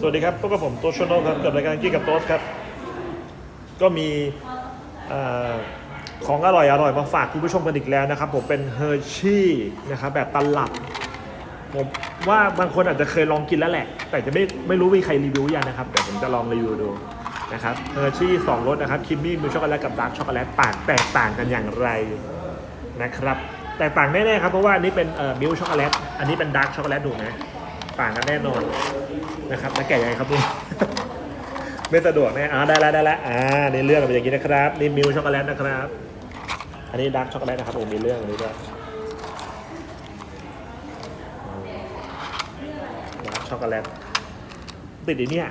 สวัสดีครับพบกับผมโตชโนครับกับรายการกี้กับโต๊สครับ ก็มีของอร่อยอร่อยมาฝากคุณผู้ชมกันอีกแล้วนะครับ ผมเป็นเฮอร์ชี่นะครับแบบตลับผมว่าบางคนอาจจะเคยลองกินแล้วแหละ แต่จะไม่ไม่รู้มีใครรีวิวยังนะครับเดี๋ยวผมจะลองรีวิวดูนะครับเฮอร์ชี่สองรสนะครับคิมมี่มิลช็อกโกแลตกับดาร์กช็อกโกแลตต่างแตกต่างกันอย่างไรนะครับแตกต่างแน่ๆครับเพราะว่าอันนี้เป็นมิลช็อกโกแลตอันนี้เป็นดาร์กช็อกโกแลตถูกไหม ต่างกันแน่นอนนะครับแล้วแกะยังไงครับนี่ ไม่สะดวกแน่อ่าได้แล้วได้แล้วอ่าในเรื่องเป็นอย่างนี้นะครับนี่มิลช็อกโกแลตนะครับ อันนี้ดาร์กช็อกโกแลตนะครับผมมีเรื่องอันนี้ด้วยดาร์กช็อกโกแลตติดอีเนี่ย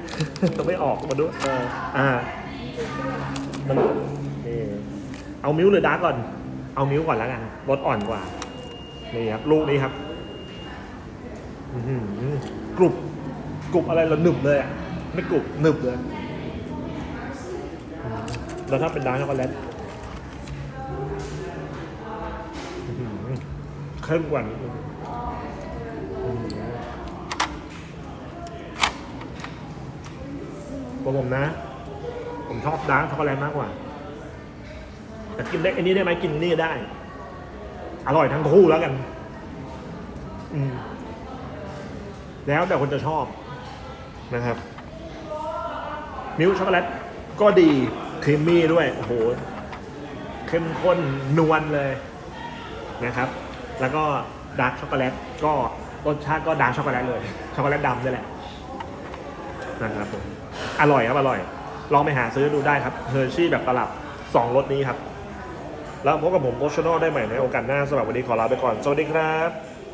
ต้องไม่ออกมาดูเอออ่ามันนี่เอามิ้วหรือดาร์กก่อน เอามิ้วก่อนแล้วกันรสอ่อนกว่า นี่ครับ ลูกนี้ครับ อือหือ รุบกรุบอะไรเราหนึบเลยอะไม่กรุบหนึบเลยแล้วถ้าเป็นดาร์กช็อกโกแลตเข้มกว่านิดนึงอื้อหือผมผมนะ ผมชอบดาร์กช็อกโกแลตมากกว่า แต่กินได้อันนี้ได้ไหมกินนี่ได้ อร่อยทั้งคู่แล้วกัน อืม แล้วแต่คนจะชอบนะครับ มิลช็อกโกแลตก็ดีครีมมี่ด้วย โอ้โหเข้มข้นนวลเลยนะครับ แล้วก็ดาร์กช็อกโกแลตก็รสชาติก็ดาร์กช็อกโกแลตเลย ช็อกโกแลตดำนี่แหละนะครับผมอร่อยครับอร่อย ลองไปหาซื้อดูได้ครับเฮอร์ชี่แบบตลับ2รสนี้ครับ แล้วพบกับผมโอชโนได้ใหม่ในโอกาสหน้าสำหรับวันนี้ขอลาไปก่อน สวัสดีครับ